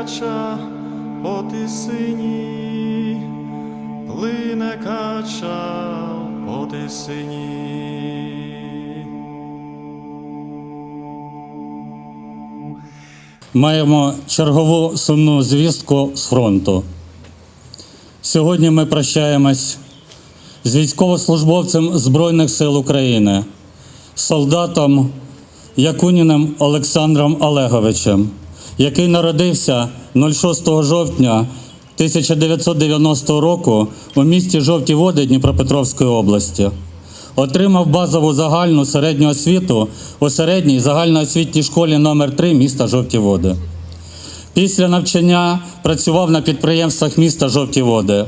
кача по тисині, плине кача по тисині. Маємо чергову сумну звістку з фронту. Сьогодні ми прощаємось з військовослужбовцем Збройних сил України, солдатом Якуніним Олександром Олеговичем, який народився 06 жовтня 1990 року у місті Жовті Води Дніпропетровської області. Отримав базову загальну середню освіту у середній загальноосвітній школі номер 3 міста Жовті Води. Після навчання працював на підприємствах міста Жовті Води.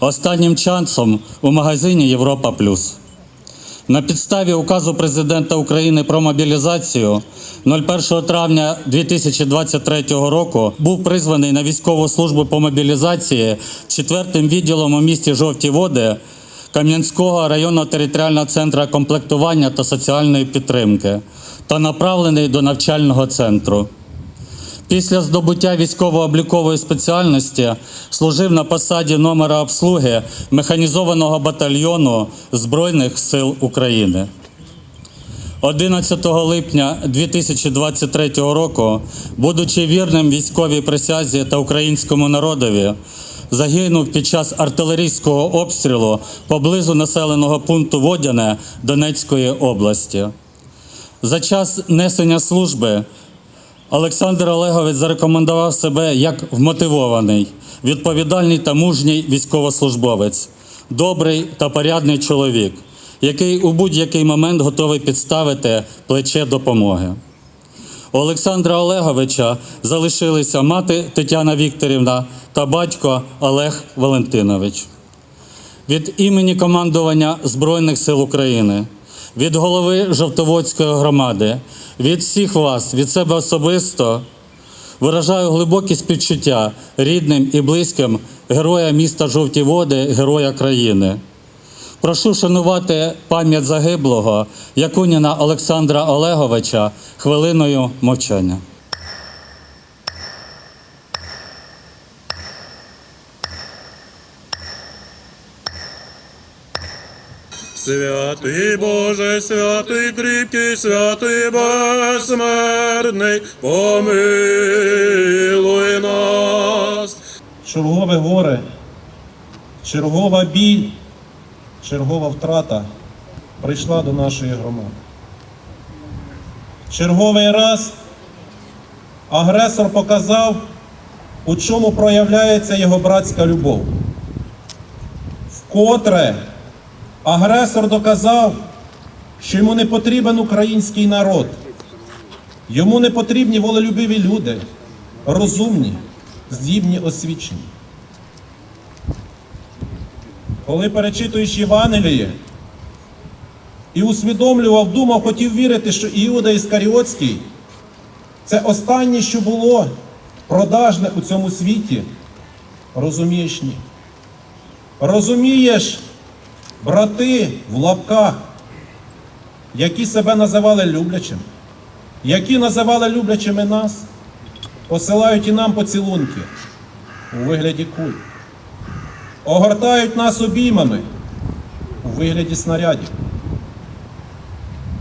Останнім часом у магазині Європа Плюс. На підставі указу президента України про мобілізацію 01 травня 2023 року був призваний на військову службу по мобілізації 4-м відділом у місті Жовті Води Кам'янського районного територіального центру комплектування та соціальної підтримки та направлений до навчального центру. Після здобуття військово-облікової спеціальності служив на посаді номера обслуги механізованого батальйону Збройних сил України. 11 липня 2023 року, будучи вірним військовій присязі та українському народові, загинув під час артилерійського обстрілу поблизу населеного пункту Водяне Донецької області. За час несення служби Олександр Олегович зарекомендував себе як вмотивований, відповідальний та мужній військовослужбовець, добрий та порядний чоловік, який у будь-який момент готовий підставити плече допомоги. У Олександра Олеговича залишилися мати Тетяна Вікторівна та батько Олег Валентинович. Від імені командування Збройних сил України, від голови Жовтоводської громади, від всіх вас, від себе особисто, виражаю глибокі співчуття рідним і близьким героя міста Жовті Води, героя країни. Прошу шанувати пам'ять загиблого Якуніна Олександра Олеговича хвилиною мовчання. Святий Боже, святий кріпкий, святий безсмертний, помилуй нас. чергове горе, чергова біль, чергова втрата прийшла до нашої громади. Черговий раз агресор показав, у чому проявляється його братська любов. Вкотре агресор доказав, що йому не потрібен український народ. Йому не потрібні волелюбиві люди, розумні, здібні освічені. Коли перечитуєш Євангеліє і усвідомлював, думав, хотів вірити, що Іуда Іскаріотський це останнє, що було продажне у цьому світі, розумієш ні. Розумієш, брати в лапках, які себе називали люблячим, які називали люблячими нас, посилають і нам поцілунки у вигляді куль, огортають нас обіймами у вигляді снарядів.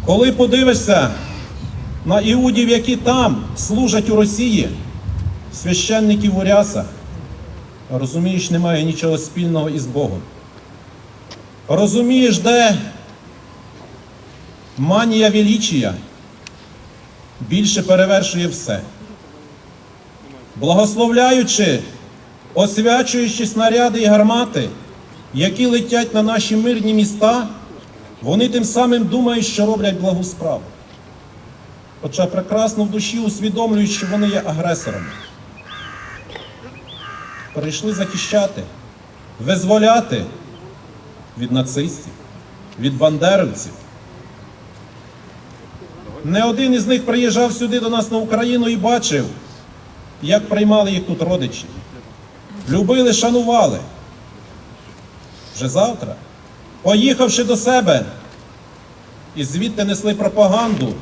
Коли подивишся на іудів, які там служать у Росії, священників у рясах, розумієш, немає нічого спільного із Богом. Розумієш, де манія величія більше перевершує все. Благословляючи, освячуючи снаряди і гармати, які летять на наші мирні міста, вони тим самим думають, що роблять благу справу. Хоча прекрасно в душі усвідомлюють, що вони є агресорами. Прийшли захищати, визволяти від нацистів, від бандеровців. Не один із них приїжджав сюди до нас на Україну і бачив, як приймали їх тут родичі. Любили, шанували. Вже завтра, поїхавши до себе, і звідти несли пропаганду.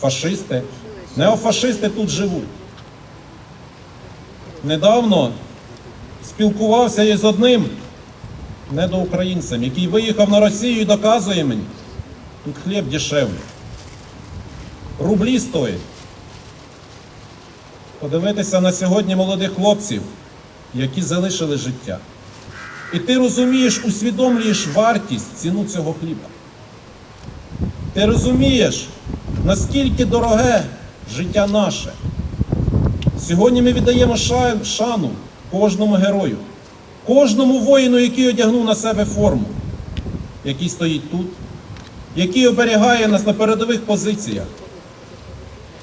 Фашисти, неофашисти тут живуть. Недавно спілкувався я з одним недоукраїнцем, який виїхав на Росію і доказує мені, тут хліб дешевле. Рублі стоїть. Подивитися на сьогодні молодих хлопців, які залишили життя. І ти розумієш, усвідомлюєш вартість, ціну цього хліба. Ти розумієш, наскільки дороге життя наше. Сьогодні ми віддаємо шану кожному герою, кожному воїну, який одягнув на себе форму, який стоїть тут, який оберігає нас на передових позиціях.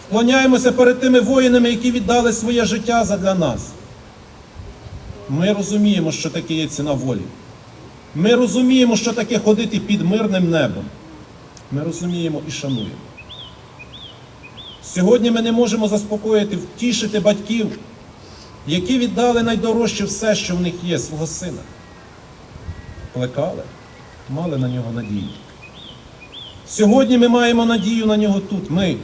Вклоняємося перед тими воїнами, які віддали своє життя задля нас. Ми розуміємо, що таке є ціна волі. Ми розуміємо, що таке ходити під мирним небом. Ми розуміємо і шануємо. Сьогодні ми не можемо заспокоїти, втішити батьків, які віддали найдорожче все, що в них є, свого сина. Плекали, мали на нього надію. Сьогодні ми маємо надію на нього тут, ми.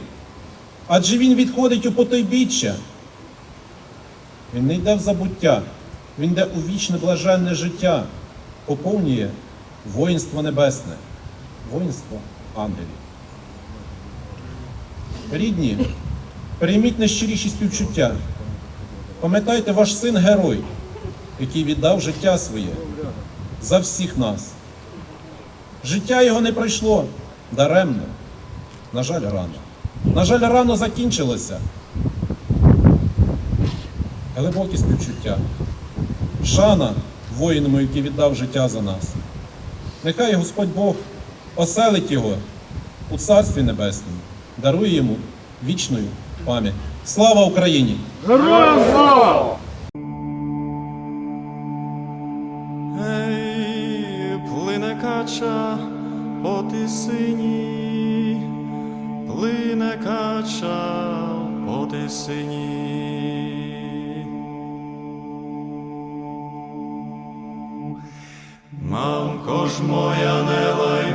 Адже він відходить у потойбіччя. Він не йде в забуття, він йде у вічне блаженне життя, поповнює воїнство небесне, воїнство ангелів. Рідні, прийміть найщиріші співчуття. Пам'ятайте, ваш син герой, який віддав життя своє за всіх нас. Життя його не пройшло даремно. На жаль, рано. На жаль, рано закінчилося. Глибокі співчуття. Шана воїному, який віддав життя за нас. Нехай Господь Бог оселить його у Царстві Небесному, дарує йому вічною пам'ять. Слава Україні! Ей, плине кача по тисині, плине кача по тисині. Мамко ж моя, не лай